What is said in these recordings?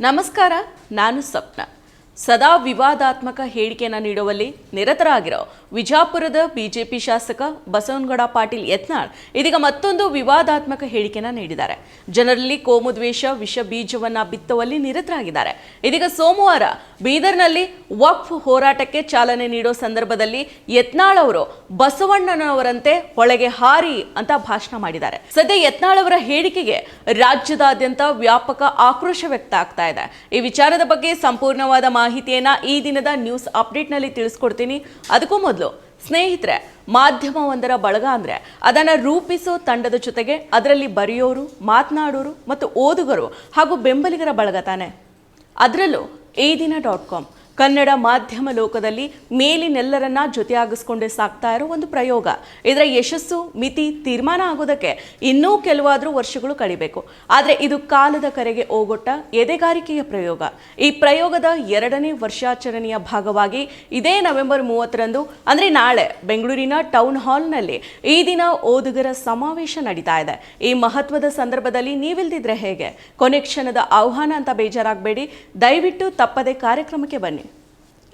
ನಮಸ್ಕಾರ ನಾನು ಸ್ವಪ್ನ. ಸದಾ ವಿವಾದಾತ್ಮಕ ಹೇಳಿಕೆಯನ್ನು ನೀಡುವಲ್ಲಿ ನಿರತರಾಗಿರೋ ವಿಜಾಪುರದ ಬಿಜೆಪಿ ಶಾಸಕ ಬಸವನಗೌಡ ಪಾಟೀಲ್ ಯತ್ನಾಳ್ ಇದೀಗ ಮತ್ತೊಂದು ವಿವಾದಾತ್ಮಕ ಹೇಳಿಕೆನ ನೀಡಿದ್ದಾರೆ. ಜನರಲ್ಲಿ ಕೋಮುದ್ವೇಷ ವಿಷ ಬೀಜವನ್ನ ಬಿತ್ತುವಲ್ಲಿ ನಿರತರಾಗಿದ್ದಾರೆ. ಇದೀಗ ಸೋಮವಾರ ಬೀದರ್ನಲ್ಲಿ ವಕ್ಫ್ ಹೋರಾಟಕ್ಕೆ ಚಾಲನೆ ನೀಡೋ ಸಂದರ್ಭದಲ್ಲಿ ಯತ್ನಾಳ್ ಅವರು ಬಸವಣ್ಣನವರಂತೆ ಒಳಗೆ ಹಾರಿ ಅಂತ ಭಾಷಣ ಮಾಡಿದ್ದಾರೆ. ಸದ್ಯ ಯತ್ನಾಳ್ ಅವರ ಹೇಳಿಕೆಗೆ ರಾಜ್ಯದಾದ್ಯಂತ ವ್ಯಾಪಕ ಆಕ್ರೋಶ ವ್ಯಕ್ತ ಆಗ್ತಾ ಇದೆ. ಈ ವಿಚಾರದ ಬಗ್ಗೆ ಸಂಪೂರ್ಣವಾದ ಮಾಹಿತಿಯನ್ನ ಈ ದಿನದ ನ್ಯೂಸ್ ಅಪ್ಡೇಟ್ನಲ್ಲಿ ತಿಳಿಸ್ಕೊಡ್ತೀನಿ. ಅದಕ್ಕೂ ಮೊದಲು, ಸ್ನೇಹಿತರೆ, ಮಾಧ್ಯಮವೊಂದರ ಬಳಗ ಅಂದರೆ ಅದನ್ನು ರೂಪಿಸೋ ತಂಡದ ಜೊತೆಗೆ ಅದರಲ್ಲಿ ಬರೆಯೋರು, ಮಾತನಾಡೋರು ಮತ್ತು ಓದುಗರು ಹಾಗೂ ಬೆಂಬಲಿಗರ ಬಳಗ ತಾನೆ. ಅದರಲ್ಲೂ ಈ ದಿನ ಡಾಟ್ ಕಾಮ್ ಕನ್ನಡ ಮಾಧ್ಯಮ ಲೋಕದಲ್ಲಿ ಮೇಲಿನೆಲ್ಲರನ್ನ ಜೊತೆಯಾಗಿಸ್ಕೊಂಡೇ ಸಾಕ್ತಾ ಇರೋ ಒಂದು ಪ್ರಯೋಗ. ಇದರ ಯಶಸ್ಸು, ಮಿತಿ, ತೀರ್ಮಾನ ಆಗೋದಕ್ಕೆ ಇನ್ನೂ ಕೆಲವಾದರೂ ವರ್ಷಗಳು ಕಳಿಬೇಕು. ಆದರೆ ಇದು ಕಾಲದ ಕರೆಗೆ ಓಗೊಟ್ಟ ಎದೆಗಾರಿಕೆಯ ಪ್ರಯೋಗ. ಈ ಪ್ರಯೋಗದ ಎರಡನೇ ವರ್ಷಾಚರಣೆಯ ಭಾಗವಾಗಿ ಇದೇ ನವೆಂಬರ್ ಮೂವತ್ತರಂದು, ಅಂದರೆ ನಾಳೆ ಬೆಂಗಳೂರಿನ ಟೌನ್ ಹಾಲ್ನಲ್ಲಿ ಈ ದಿನ ಓದುಗರ ಸಮಾವೇಶ ನಡೀತಾ ಇದೆ. ಈ ಮಹತ್ವದ ಸಂದರ್ಭದಲ್ಲಿ ನೀವಿಲ್ದಿದ್ರೆ ಹೇಗೆ? ಕೊನೆ ಕ್ಷಣದ ಆಹ್ವಾನ ಅಂತ ಬೇಜಾರಾಗಬೇಡಿ. ದಯವಿಟ್ಟು ತಪ್ಪದೆ ಕಾರ್ಯಕ್ರಮಕ್ಕೆ ಬನ್ನಿ.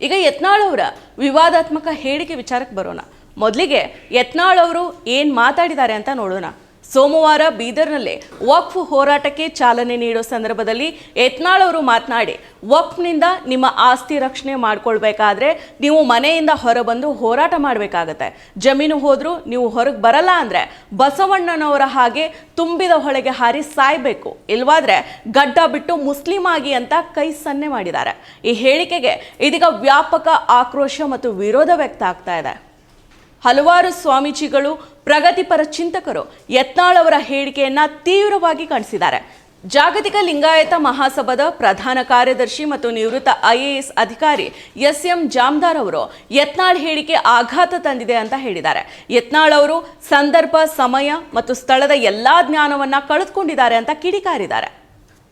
ಈಗ ಯತ್ನಾಳ್ ಅವರ ವಿವಾದಾತ್ಮಕ ಹೇಳಿಕೆ ವಿಚಾರಕ್ಕೆ ಬರೋಣ. ಮೊದಲಿಗೆ ಯತ್ನಾಳ್ ಅವರು ಏನು ಮಾತಾಡಿದ್ದಾರೆ ಅಂತ ನೋಡೋಣ. ಸೋಮವಾರ ಬೀದರ್ನಲ್ಲಿ ವಕ್ಫ್ ಹೋರಾಟಕ್ಕೆ ಚಾಲನೆ ನೀಡೋ ಸಂದರ್ಭದಲ್ಲಿ ಯತ್ನಾಳ್ ಅವರು ಮಾತನಾಡಿ, ವಕ್ಫ್ನಿಂದ ನಿಮ್ಮ ಆಸ್ತಿ ರಕ್ಷಣೆ ಮಾಡ್ಕೊಳ್ಬೇಕಾದ್ರೆ ನೀವು ಮನೆಯಿಂದ ಹೊರಬಂದು ಹೋರಾಟ ಮಾಡಬೇಕಾಗತ್ತೆ. ಜಮೀನು ಹೋದರೂ ನೀವು ಹೊರಗೆ ಬರಲ್ಲ ಅಂದರೆ ಬಸವಣ್ಣನವರ ಹಾಗೆ ತುಂಬಿದ ಹೊಳೆಗೆ ಹಾರಿ ಸಾಯ್ಬೇಕು. ಇಲ್ವಾದ್ರೆ ಗಡ್ಡ ಬಿಟ್ಟು ಮುಸ್ಲಿಂ ಆಗಿ ಅಂತ ಕೈ ಸನ್ನೆ ಮಾಡಿದ್ದಾರೆ. ಈ ಹೇಳಿಕೆಗೆ ಇದೀಗ ವ್ಯಾಪಕ ಆಕ್ರೋಶ ಮತ್ತು ವಿರೋಧ ವ್ಯಕ್ತ ಆಗ್ತಾ ಇದೆ. ಹಲವಾರು ಸ್ವಾಮೀಜಿಗಳು ಪ್ರಗತಿಪರ ಚಿಂತಕರು ಯತ್ನಾಳ್ ಅವರ ಹೇಳಿಕೆಯನ್ನ ತೀವ್ರವಾಗಿ ಖಂಡಿಸಿದ್ದಾರೆ. ಜಾಗತಿಕ ಲಿಂಗಾಯತ ಮಹಾಸಭಾದ ಪ್ರಧಾನ ಕಾರ್ಯದರ್ಶಿ ಮತ್ತು ನಿವೃತ್ತ ಐಎಎಸ್ ಅಧಿಕಾರಿ ಎಸ್ ಎಂ ಜಾಮ್ದಾರ್ ಅವರು ಯತ್ನಾಳ್ ಹೇಳಿಕೆ ಆಘಾತ ತಂದಿದೆ ಅಂತ ಹೇಳಿದ್ದಾರೆ. ಯತ್ನಾಳ್ ಅವರು ಸಂದರ್ಭ, ಸಮಯ ಮತ್ತು ಸ್ಥಳದ ಎಲ್ಲಾ ಜ್ಞಾನವನ್ನ ಕಳೆದುಕೊಂಡಿದ್ದಾರೆ ಅಂತ ಕಿಡಿಕಾರಿದ್ದಾರೆ.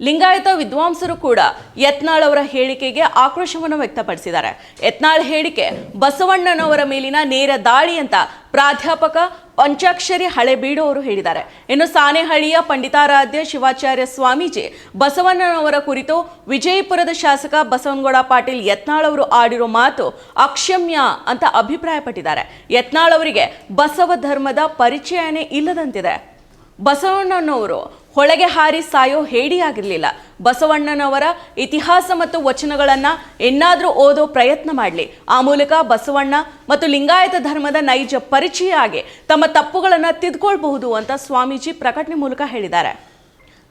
ಲಿಂಗಾಯತ ವಿದ್ವಾಂಸರು ಕೂಡ ಯತ್ನಾಳ್ ಅವರ ಹೇಳಿಕೆಗೆ ಆಕ್ರೋಶವನ್ನು ವ್ಯಕ್ತಪಡಿಸಿದ್ದಾರೆ. ಯತ್ನಾಳ್ ಹೇಳಿಕೆ, ಬಸವಣ್ಣನವರ ಮೇಲಿನ ನೇರ ದಾಳಿ ಅಂತ ಪ್ರಾಧ್ಯಾಪಕ ಪಂಚಾಕ್ಷರಿ ಹಳೆಬೀಡು ಅವರು ಹೇಳಿದ್ದಾರೆ. ಇನ್ನು ಸಾನೆಹಳ್ಳಿಯ ಪಂಡಿತಾರಾಧ್ಯ ಶಿವಾಚಾರ್ಯ ಸ್ವಾಮೀಜಿ, ಬಸವಣ್ಣನವರ ಕುರಿತು ವಿಜಯಪುರದ ಶಾಸಕ ಬಸವನಗೌಡ ಪಾಟೀಲ್ ಯತ್ನಾಳ್ ಅವರು ಆಡಿರೋ ಮಾತು ಅಕ್ಷಮ್ಯ ಅಂತ ಅಭಿಪ್ರಾಯಪಟ್ಟಿದ್ದಾರೆ. ಯತ್ನಾಳ್ ಅವರಿಗೆ ಬಸವ ಧರ್ಮದ ಪರಿಚಯನೇ ಇಲ್ಲದಂತಿದೆ. ಬಸವಣ್ಣನವರು ಹೊಳಗೆ ಹಾರಿ ಸಾಯೋ ಹೇಡಿಯಾಗಿರಲಿಲ್ಲ ಬಸವಣ್ಣನವರ ಇತಿಹಾಸ ಮತ್ತು ವಚನಗಳನ್ನು ಎನ್ನಾದರೂ ಓದೋ ಪ್ರಯತ್ನ ಮಾಡಲಿ. ಆ ಮೂಲಕ ಬಸವಣ್ಣ ಮತ್ತು ಲಿಂಗಾಯತ ಧರ್ಮದ ನೈಜ ಪರಿಚಯ ಆಗಿ ತಮ್ಮ ತಪ್ಪುಗಳನ್ನು ತಿದ್ಕೊಳ್ಬಹುದು ಅಂತ ಸ್ವಾಮೀಜಿ ಪ್ರಕಟಣೆ ಮೂಲಕ ಹೇಳಿದ್ದಾರೆ.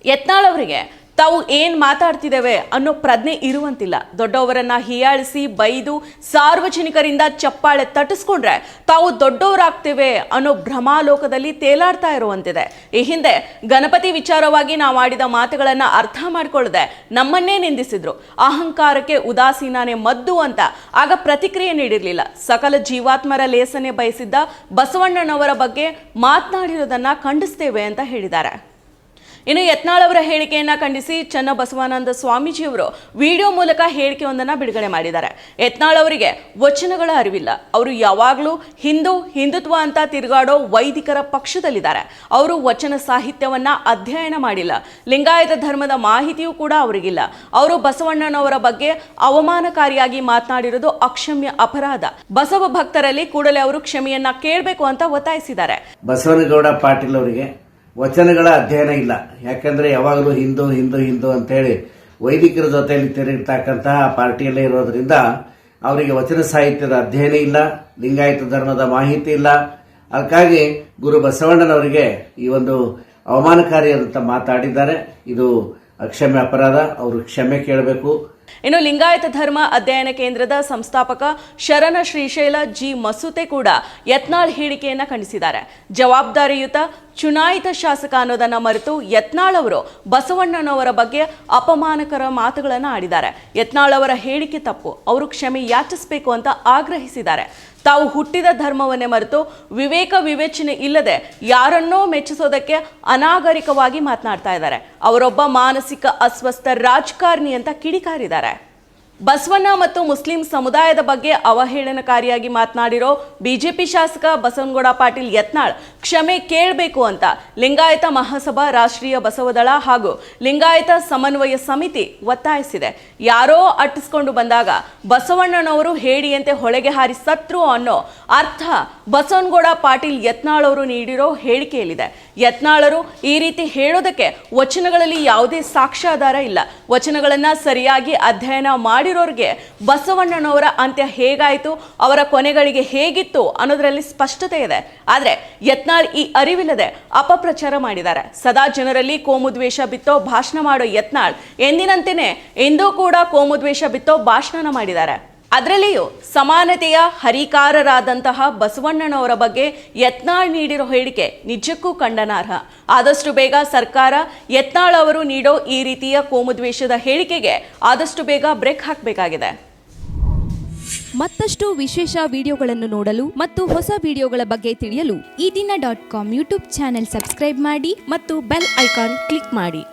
ಯತ್ನಾಳ್ ಅವರಿಗೆ ತಾವು ಏನು ಮಾತಾಡ್ತಿದ್ದೇವೆ ಅನ್ನೋ ಪ್ರಜ್ಞೆ ಇರುವಂತಿಲ್ಲ. ದೊಡ್ಡವರನ್ನ ಹೀಯಾಳಿಸಿ, ಬೈದು, ಸಾರ್ವಜನಿಕರಿಂದ ಚಪ್ಪಾಳೆ ತಟ್ಟಿಸ್ಕೊಂಡ್ರೆ ತಾವು ದೊಡ್ಡವರಾಗ್ತೇವೆ ಅನ್ನೋ ಭ್ರಮಾಲೋಕದಲ್ಲಿ ತೇಲಾಡ್ತಾ ಇರುವಂತಿದೆ. ಈ ಹಿಂದೆ ಗಣಪತಿ ವಿಚಾರವಾಗಿ ನಾವು ಆಡಿದ ಮಾತುಗಳನ್ನ ಅರ್ಥ ಮಾಡಿಕೊಳ್ಳದೆ ನಮ್ಮನ್ನೇ ನಿಂದಿಸಿದ್ರು. ಅಹಂಕಾರಕ್ಕೆ ಉದಾಸೀನಾನೇ ಮದ್ದು ಅಂತ ಆಗ ಪ್ರತಿಕ್ರಿಯೆ ನೀಡಿರಲಿಲ್ಲ. ಸಕಲ ಜೀವಾತ್ಮರ ಲೇಸನೆ ಬಯಸಿದ್ದ ಬಸವಣ್ಣನವರ ಬಗ್ಗೆ ಮಾತನಾಡಿರೋದನ್ನ ಖಂಡಿಸ್ತೇವೆ ಅಂತ ಹೇಳಿದ್ದಾರೆ. ಇನ್ನು ಯತ್ನಾಳ್ ಅವರ ಹೇಳಿಕೆಯನ್ನ ಖಂಡಿಸಿ ಚನ್ನಬಸವಾನಂದ ಸ್ವಾಮೀಜಿಯವರು ವಿಡಿಯೋ ಮೂಲಕ ಹೇಳಿಕೆಯೊಂದನ್ನು ಬಿಡುಗಡೆ ಮಾಡಿದ್ದಾರೆ. ಯತ್ನಾಳ್ ಅವರಿಗೆ ವಚನಗಳ ಅರಿವಿಲ್ಲ. ಅವರು ಯಾವಾಗಲೂ ಹಿಂದೂ, ಹಿಂದುತ್ವ ಅಂತ ತಿರುಗಾಡೋ ವೈದಿಕರ ಪಕ್ಷದಲ್ಲಿದ್ದಾರೆ. ಅವರು ವಚನ ಸಾಹಿತ್ಯವನ್ನ ಅಧ್ಯಯನ ಮಾಡಿಲ್ಲ. ಲಿಂಗಾಯತ ಧರ್ಮದ ಮಾಹಿತಿಯೂ ಕೂಡ ಅವರಿಗಿಲ್ಲ. ಅವರು ಬಸವಣ್ಣನವರ ಬಗ್ಗೆ ಅವಮಾನಕಾರಿಯಾಗಿ ಮಾತನಾಡಿರೋದು ಅಕ್ಷಮ್ಯ ಅಪರಾಧ. ಬಸವ ಭಕ್ತರಲ್ಲಿ ಕೂಡಲೇ ಅವರು ಕ್ಷಮೆಯನ್ನ ಕೇಳಬೇಕು ಅಂತ ಒತ್ತಾಯಿಸಿದ್ದಾರೆ. ಬಸವನಗೌಡ ಪಾಟೀಲ್ ಅವರಿಗೆ ವಚನಗಳ ಅಧ್ಯಯನ ಇಲ್ಲ. ಯಾಕಂದ್ರೆ ಯಾವಾಗಲೂ ಹಿಂದೂ ಹಿಂದೂ ಹಿಂದೂ ಅಂತೇಳಿ ವೈದಿಕರ ಜೊತೆಯಲ್ಲಿ ತೆರಳಿರ್ತಕ್ಕಂತಹ ಪಾರ್ಟಿಯಲ್ಲೇ ಇರೋದ್ರಿಂದ ಅವರಿಗೆ ವಚನ ಸಾಹಿತ್ಯದ ಅಧ್ಯಯನ ಇಲ್ಲ, ಲಿಂಗಾಯತ ಧರ್ಮದ ಮಾಹಿತಿ ಇಲ್ಲ. ಅದಕ್ಕಾಗಿ ಗುರು ಬಸವಣ್ಣನವರಿಗೆ ಈ ಒಂದು ಅವಮಾನಕಾರಿಯಾದಂಥ ಮಾತಾಡಿದ್ದಾರೆ. ಇದು ಕ್ಷಮೆ ಅಪರಾಧ, ಅವರು ಕ್ಷಮೆ ಕೇಳಬೇಕು. ಇನ್ನು ಲಿಂಗಾಯತ ಧರ್ಮ ಅಧ್ಯಯನ ಕೇಂದ್ರದ ಸಂಸ್ಥಾಪಕ ಶರಣ ಶ್ರೀಶೈಲ ಜಿ ಮಸೂತೆ ಕೂಡ ಯತ್ನಾಳ್ ಹೇಳಿಕೆಯನ್ನ ಖಂಡಿಸಿದ್ದಾರೆ. ಜವಾಬ್ದಾರಿಯುತ ಚುನಾಯಿತ ಶಾಸಕ ಅನ್ನೋದನ್ನ ಮರೆತು ಯತ್ನಾಳ್ ಅವರು ಬಸವಣ್ಣನವರ ಬಗ್ಗೆ ಅಪಮಾನಕರ ಮಾತುಗಳನ್ನು ಆಡಿದ್ದಾರೆ. ಯತ್ನಾಳ್ ಅವರ ಹೇಳಿಕೆ ತಪ್ಪು, ಅವರು ಕ್ಷಮೆ ಯಾಚಿಸಬೇಕು ಅಂತ ಆಗ್ರಹಿಸಿದ್ದಾರೆ. ತಾವು ಹುಟ್ಟಿದ ಧರ್ಮವನ್ನೇ ಮರೆತು ವಿವೇಕ ವಿವೇಚನೆ ಇಲ್ಲದೆ ಯಾರನ್ನೋ ಮೆಚ್ಚಿಸೋದಕ್ಕೆ ಅನಾಗರಿಕವಾಗಿ ಮಾತನಾಡ್ತಾ ಇದ್ದಾರೆ. ಅವರೊಬ್ಬ ಮಾನಸಿಕ ಅಸ್ವಸ್ಥ ರಾಜಕಾರಣಿ ಅಂತ ಕಿಡಿಕಾರಿದ್ದಾರೆ. ಬಸವಣ್ಣ ಮತ್ತು ಮುಸ್ಲಿಂ ಸಮುದಾಯದ ಬಗ್ಗೆ ಅವಹೇಳನಕಾರಿಯಾಗಿ ಮಾತನಾಡಿರೋ ಬಿಜೆಪಿ ಶಾಸಕ ಬಸವನಗೌಡ ಪಾಟೀಲ್ ಯತ್ನಾಳ್, ಕ್ಷಮೆ ಕೇಳಬೇಕು ಅಂತ ಲಿಂಗಾಯತ ಮಹಾಸಭಾ ರಾಷ್ಟ್ರೀಯ ಬಸವದಳ ಹಾಗೂ ಲಿಂಗಾಯತ ಸಮನ್ವಯ ಸಮಿತಿ ಒತ್ತಾಯಿಸಿದೆ. ಯಾರೋ ಅಟ್ಟಿಸ್ಕೊಂಡು ಬಂದಾಗ ಬಸವಣ್ಣನವರು ಹೇಡಿಯಂತೆ ಹೊಳೆಗೆ ಹಾರಿ ಸತ್ರು ಅನ್ನೋ ಅರ್ಥ. ಬಸವನಗೌಡ ಪಾಟೀಲ್ ಯತ್ನಾಳ್ ಅವರು ನೀಡಿರೋ ಹೇಳಿಕೆಯಲ್ಲಿದೆ ಯತ್ನಾಳರು ಈ ರೀತಿ ಹೇಳೋದಕ್ಕೆ ವಚನಗಳಲ್ಲಿ ಯಾವುದೇ ಸಾಕ್ಷ್ಯಾಧಾರ ಇಲ್ಲ. ವಚನಗಳನ್ನು ಸರಿಯಾಗಿ ಅಧ್ಯಯನ ಮಾಡಿರೋರಿಗೆ ಬಸವಣ್ಣನವರ ಅಂತ್ಯ ಹೇಗಾಯಿತು? ಅವರ ಕೊನೆಗಳಿಗೆ ಹೇಗಿತ್ತು ಅನ್ನೋದರಲ್ಲಿ ಸ್ಪಷ್ಟತೆ ಇದೆ. ಆದರೆ ಯತ್ನಾಳ್ ಈ ಅರಿವಿಲ್ಲದೆ ಅಪಪ್ರಚಾರ ಮಾಡಿದ್ದಾರೆ. ಸದಾ ಜನರಲ್ಲಿ ಕೋಮುದ್ವೇಷ ಬಿತ್ತೋ ಭಾಷಣ ಮಾಡೋ ಯತ್ನಾಳ್ ಎಂದಿನಂತೆಯೇ ಎಂದೂ ಕೂಡ ಕೋಮುದ್ವೇಷ ಬಿತ್ತೋ ಭಾಷಣ ಮಾಡಿದ್ದಾರೆ. ಅದರಲ್ಲಿಯೂ ಸಮಾನತೆಯ ಹರಿಕಾರರಾದಂತಹ ಬಸವಣ್ಣನವರ ಬಗ್ಗೆ ಯತ್ನಾಳ್ ನೀಡಿರೋ ಹೇಳಿಕೆ ನಿಜಕ್ಕೂ ಖಂಡನಾರ್ಹ. ಆದಷ್ಟು ಬೇಗ ಸರ್ಕಾರ ಯತ್ನಾಳ್ ಅವರು ನೀಡೋ ಈ ರೀತಿಯ ಕೋಮುದ್ವೇಷದ ಹೇಳಿಕೆಗೆ ಆದಷ್ಟು ಬೇಗ ಬ್ರೇಕ್ ಹಾಕಬೇಕಾಗಿದೆ. ಮತ್ತಷ್ಟು ವಿಶೇಷ ವಿಡಿಯೋಗಳನ್ನು ನೋಡಲು ಮತ್ತು ಹೊಸ ವಿಡಿಯೋಗಳ ಬಗ್ಗೆ ತಿಳಿಯಲು Ee Dina dot com YouTube channel subscribe ಮಾಡಿ ಮತ್ತು ಬೆಲ್ ಐಕಾನ್ ಕ್ಲಿಕ್ ಮಾಡಿ.